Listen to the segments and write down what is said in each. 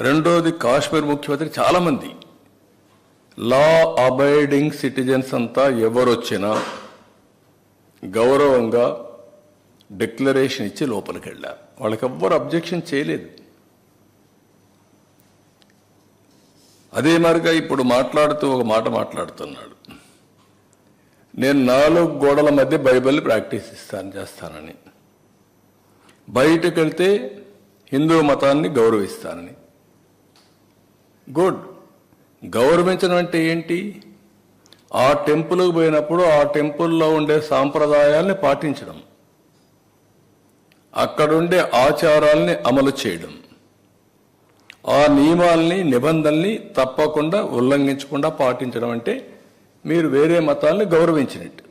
రెండోది కాశ్మీర్ ముఖ్యమంత్రి చాలామంది. లా అబైడింగ్ సిటిజన్స్ అంతా ఎవరొచ్చినా గౌరవంగా డిక్లరేషన్ ఇచ్చి లోపలికి వెళ్ళారు వాళ్ళకి ఎవ్వరు అబ్జెక్షన్ చేయలేదు. అదే మరిగా ఇప్పుడు మాట్లాడుతూ ఒక మాట మాట్లాడుతున్నాడు. నేను నాలుగు గోడల మధ్య బైబిల్ ప్రాక్టీస్ ఇస్తాను చేస్తానని. బయటకు వెళ్తే హిందూ మతాన్ని గౌరవిస్తానని. గుడ్. గౌరవించడం అంటే ఏంటి? ఆ టెంపుల్కి పోయినప్పుడు ఆ టెంపుల్లో ఉండే సాంప్రదాయాల్ని పాటించడం. అక్కడుండే ఆచారాల్ని అమలు చేయడం. ఆ నియమాల్ని నిబంధనల్ని తప్పకుండా ఉల్లంఘించకుండా పాటించడం అంటే మీరు వేరే మతాల్ని గౌరవించినట్టు.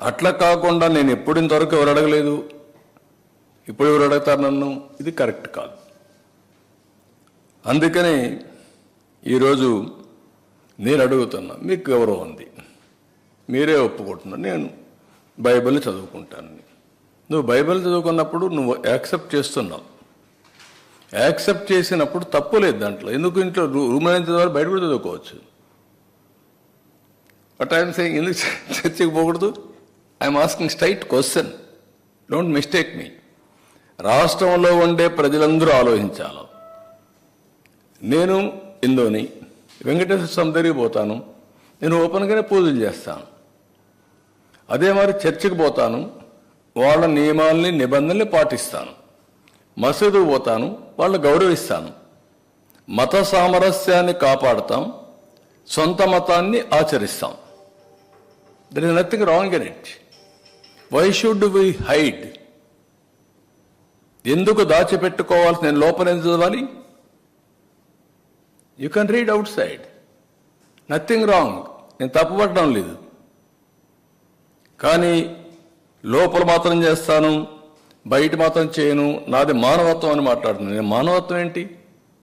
అట్లా కాకుండా నేను ఎప్పుడు ఇంతవరకు ఎవరు అడగలేదు. ఇప్పుడు ఎవరు అడుగుతారు నన్ను? ఇది కరెక్ట్ కాదు. అందుకని ఈరోజు నేను అడుగుతున్నా మీకు గౌరవం ఉంది. మీరే ఒప్పుకుంటున్నా నేను బైబిల్ చదువుకుంటాను. నువ్వు బైబిల్ చదువుకున్నప్పుడు నువ్వు యాక్సెప్ట్ చేస్తున్నావు. యాక్సెప్ట్ చేసినప్పుడు తప్పు లేదు దాంట్లో. ఎందుకు ఇంట్లో రూమ్ అయిన ద్వారా బయట కూడా చదువుకోవచ్చు? బట్ ఐఎమ్ సెయింగ్ ఎందుకు చ- పోకూడదు? I'm asking straight question don't mistake మీ రాష్ట్రంలో ఉండే ప్రజలందరూ ఆలోచించాలి. నేను ఇందోని వెంకటేశ్వర స్వామి దగ్గరికి పోతాను. నేను ఓపెన్గానే పూజలు చేస్తాను. అదే మరి చర్చికి పోతాను. వాళ్ళ నియమాల్ని నిబంధనల్ని పాటిస్తాను. మసీదు పోతాను. వాళ్ళు గౌరవిస్తాను. మత సామరస్యాన్ని కాపాడుతాం. సొంత మతాన్ని ఆచరిస్తాం. There is nothing wrong in it why should we hide ఎందుకు దాచిపెట్టుకోవాల్సి నేను లోపల ఎందుకు చదవాలి? You can read outside nothing wrong నేను తప్పుపట్టడం లేదు. కానీ లోపల మాత్రం చేస్తాను బయట మాత్రం చేయను. నాది మానవత్వం అని మాట్లాడుతున్నాను. నేను మానవత్వం ఏంటి?